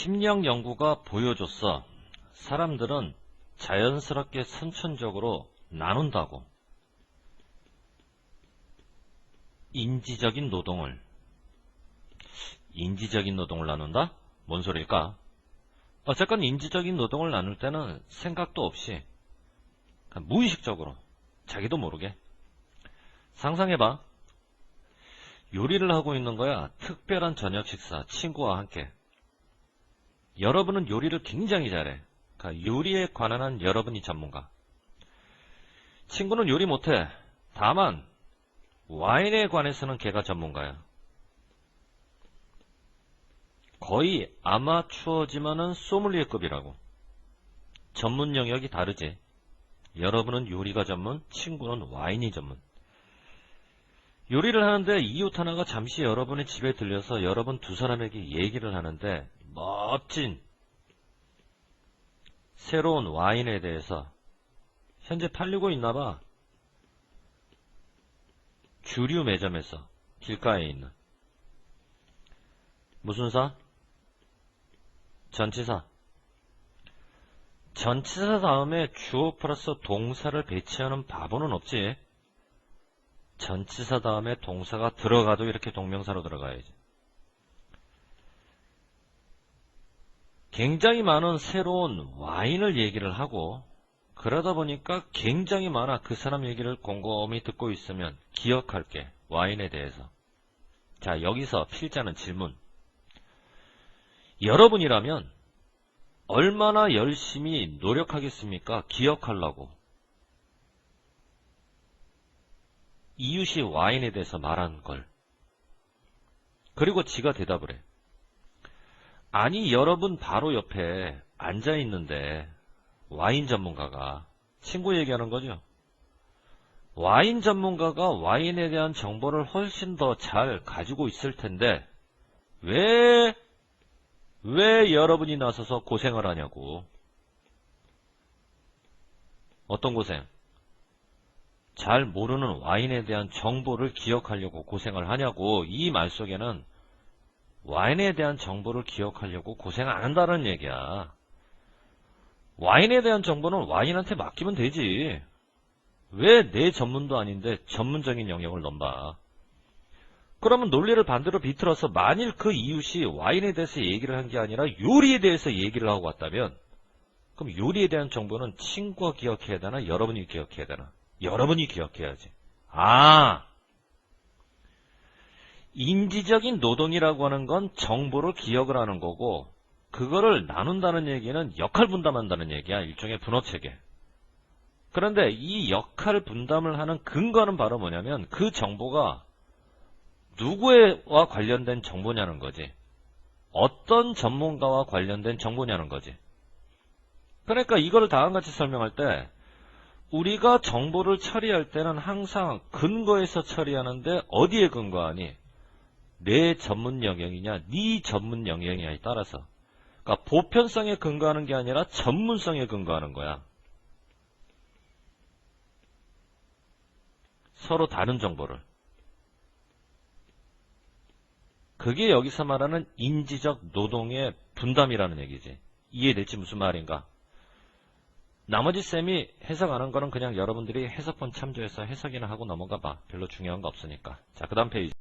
심리학 연구가 보여줬어. 사람들은 자연스럽게 선천적으로 나눈다고. 인지적인 노동을. 인지적인 노동을 나눈다? 뭔 소리일까? 어쨌건 인지적인 노동을 나눌 때는 생각도 없이 무의식적으로 자기도 모르게 상상해봐. 요리를 하고 있는 거야. 특별한 저녁 식사, 친구와 함께. 여러분은 요리를 굉장히 잘해. 그러니까 요리에 관한 한 여러분이 전문가. 친구는 요리 못해. 다만 와인에 관해서는 걔가 전문가야. 거의 아마추어지만은 소믈리에급이라고. 전문 영역이 다르지. 여러분은 요리가 전문, 친구는 와인이 전문. 요리를 하는데 이웃 하나가 잠시 여러분의 집에 들려서 여러분 두 사람에게 얘기를 하는데 멋진 새로운 와인에 대해서 현재 팔리고 있나 봐. 주류 매점에서 길가에 있는 무슨 사? 전치사. 전치사 다음에 주어 플러스 동사를 배치하는 바보는 없지. 전치사 다음에 동사가 들어가도 이렇게 동명사로 들어가야지. 굉장히 많은 새로운 와인을 얘기를 하고 그러다 보니까 굉장히 많아 그 사람 얘기를 곰곰이 듣고 있으면 기억할게 와인에 대해서. 자 여기서 필자는 질문. 여러분이라면 얼마나 열심히 노력하겠습니까? 기억하려고. 이웃이 와인에 대해서 말한 걸. 그리고 지가 대답을 해 아니 여러분 바로 옆에 앉아 있는데 와인 전문가가 친구 얘기하는 거죠. 와인 전문가가 와인에 대한 정보를 훨씬 더 잘 가지고 있을 텐데 왜, 왜 여러분이 나서서 고생을 하냐고. 어떤 고생? 잘 모르는 와인에 대한 정보를 기억하려고 고생을 하냐고 이 말 속에는 와인에 대한 정보를 기억하려고 고생 안 한다는 얘기야. 와인에 대한 정보는 와인한테 맡기면 되지. 왜 내 전문도 아닌데 전문적인 영역을 넘봐. 그러면 논리를 반대로 비틀어서 만일 그 이웃이 와인에 대해서 얘기를 한 게 아니라 요리에 대해서 얘기를 하고 왔다면 그럼 요리에 대한 정보는 친구가 기억해야 되나 여러분이 기억해야 되나 여러분이 기억해야지. 아 인지적인 노동이라고 하는 건 정보를 기억을 하는 거고 그거를 나눈다는 얘기는 역할 분담한다는 얘기야. 일종의 분업체계. 그런데 이 역할 분담을 하는 근거는 바로 뭐냐면 그 정보가 누구와 관련된 정보냐는 거지. 어떤 전문가와 관련된 정보냐는 거지. 그러니까 이거를 다음같이 설명할 때 우리가 정보를 처리할 때는 항상 근거에서 처리하는데 어디에 근거하니? 내 전문 영역이냐, 네 전문 영역이냐에 따라서. 그러니까 보편성에 근거하는 게 아니라 전문성에 근거하는 거야. 서로 다른 정보를. 그게 여기서 말하는 인지적 노동의 분담이라는 얘기지. 이해될지 무슨 말인가? 나머지 쌤이 해석하는 거는 그냥 여러분들이 해석본 참조해서 해석이나 하고 넘어가 봐. 별로 중요한 거 없으니까. 자, 그 다음 페이지.